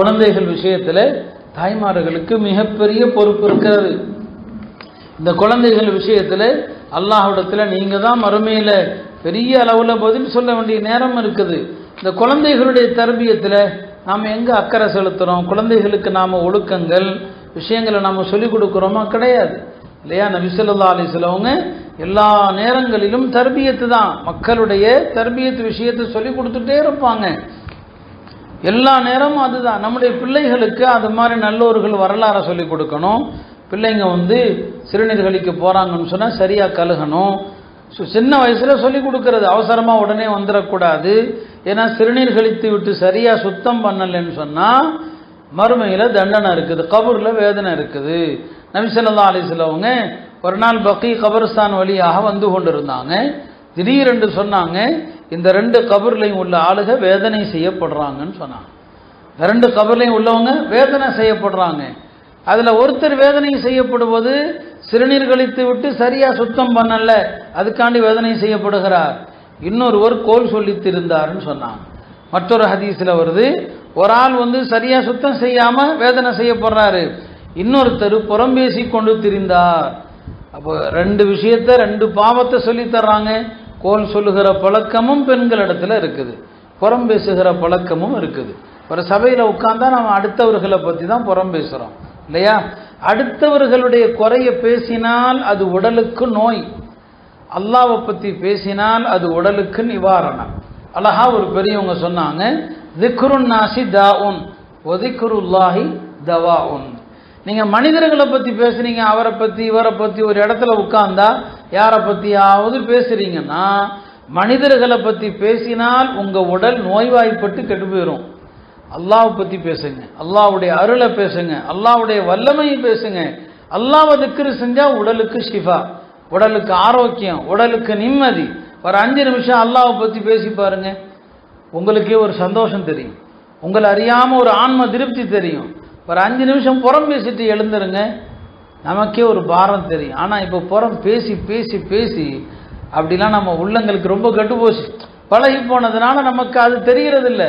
குழந்தைகள் விஷயத்தில் தாய்மார்களுக்கு மிகப்பெரிய பொறுப்பு இருக்கிறது. இந்த குழந்தைகள் விஷயத்தில் அல்லாஹிடத்தில் நீங்கள் தான் மறுமையில் பெரிய அளவில் பதில் சொல்ல வேண்டிய நேரம் இருக்குது. இந்த குழந்தைகளுடைய தர்பியத்தில் நாம் எங்கே அக்கறை செலுத்துகிறோம் குழந்தைகளுக்கு நாம் ஒழுக்கங்கள் விஷயங்களை நாம் சொல்லிக் கொடுக்குறோமா? கிடையாது. இல்லையா? நபிசல்லா அலிஸ்லவங்க எல்லா நேரங்களிலும் தர்பியத்து தான் மக்களுடைய தர்பியத்து விஷயத்தை சொல்லி கொடுத்துட்டே இருப்பாங்க. எல்லா நேரமும் அதுதான். நம்முடைய பிள்ளைகளுக்கு அது மாதிரி நல்லோர்கள் வரலாறை சொல்லி கொடுக்கணும். பிள்ளைங்க வந்து சிறுநீர் கழிக்க போகிறாங்கன்னு சொன்னால் சரியாக கழுகணும். ஸோ சின்ன வயசில் சொல்லி கொடுக்கறது. அவசரமாக உடனே வந்துடக்கூடாது. ஏன்னா சிறுநீர் கழித்து விட்டு சரியாக சுத்தம் பண்ணலைன்னு சொன்னால் மறுமையில் தண்டனை இருக்குது. கபூரில் வேதனை இருக்குது. நபிசல்லா அலிஸ்லவங்க ஒரு நாள் பக்கி கபர்ஸ்தான் வழியாக வந்து கொண்டிருந்தாங்க. திடீரென்று சொன்னாங்க இந்த ரெண்டு கபர்லையும் உள்ள ஆளுக வேதனை செய்யப்படுறாங்கன்னு சொன்னாங்க. ரெண்டு கபர்லையும் உள்ளவங்க வேதனை செய்யப்படுறாங்க. அதில் ஒருத்தர் வேதனை செய்யப்படுவது சிறுநீர் கழித்து விட்டு சரியாக சுத்தம் பண்ணல அதுக்காண்டி வேதனை செய்யப்படுகிறார். இன்னொருவர் கோல் சொல்லித்திருந்தாருன்னு சொன்னான் சொன்னாங்க. மற்றொரு ஹதீஸில் வருது ஒரு ஆள் வந்து சரியாக சுத்தம் செய்யாமல் வேதனை செய்யப்படுறாரு. இன்னொருத்தர் புறம் பேசி கொண்டு திரிந்தார். அப்போ ரெண்டு விஷயத்த ரெண்டு பாவத்தை சொல்லித் தர்றாங்க. கோல் சொல்லுகிற பழக்கமும் பெண்களிடத்தில் இருக்குது. புறம் பேசுகிற பழக்கமும் இருக்குது. ஒரு சபையில் உட்காந்தா நம்ம அடுத்தவர்களை பற்றி தான் புறம் பேசுகிறோம் இல்லையா? அடுத்தவர்களுடைய குறைய பேசினால் அது உடலுக்கு நோய். அல்லாவை பற்றி பேசினால் அது உடலுக்கு நிவாரணம். அழகா ஒரு பெரியவங்க சொன்னாங்க திக்ருன் நாசி தா தாஉன் தவா உன் நீங்கள் மனிதர்களை பற்றி பேசுனீங்க அவரை பற்றி இவரை பற்றி ஒரு இடத்துல உட்கார்ந்தா யாரை பற்றியாவது பேசுகிறீங்கன்னா மனிதர்களை பற்றி பேசினால் உங்கள் உடல் நோய்வாய்ப்பட்டு கெட்டு போயிடும் அல்லாவை பற்றி பேசுங்க. அல்லாவுடைய அருளை பேசுங்க. அல்லாவுடைய வல்லமையை பேசுங்க. அல்லாவை திக்ரு செஞ்சால் உடலுக்கு ஷிஃபா உடலுக்கு ஆரோக்கியம் உடலுக்கு நிம்மதி. ஒரு அஞ்சு நிமிஷம் அல்லாவை பற்றி பேசி பாருங்க. உங்களுக்கே ஒரு சந்தோஷம் தெரியும். உங்களை அறியாமல் ஒரு ஆன்ம திருப்தி தெரியும். ஒரு அஞ்சு நிமிஷம் புறம் பேசிட்டு எழுந்துருங்க. நமக்கே ஒரு பாரம் தெரியும். ஆனால் இப்போ புறம் பேசி பேசி பேசி அப்படிலாம் நம்ம உள்ளங்களுக்கு ரொம்ப கெட்டு போச்சு பழகி போனதுனால நமக்கு அது தெரிகிறதில்ல.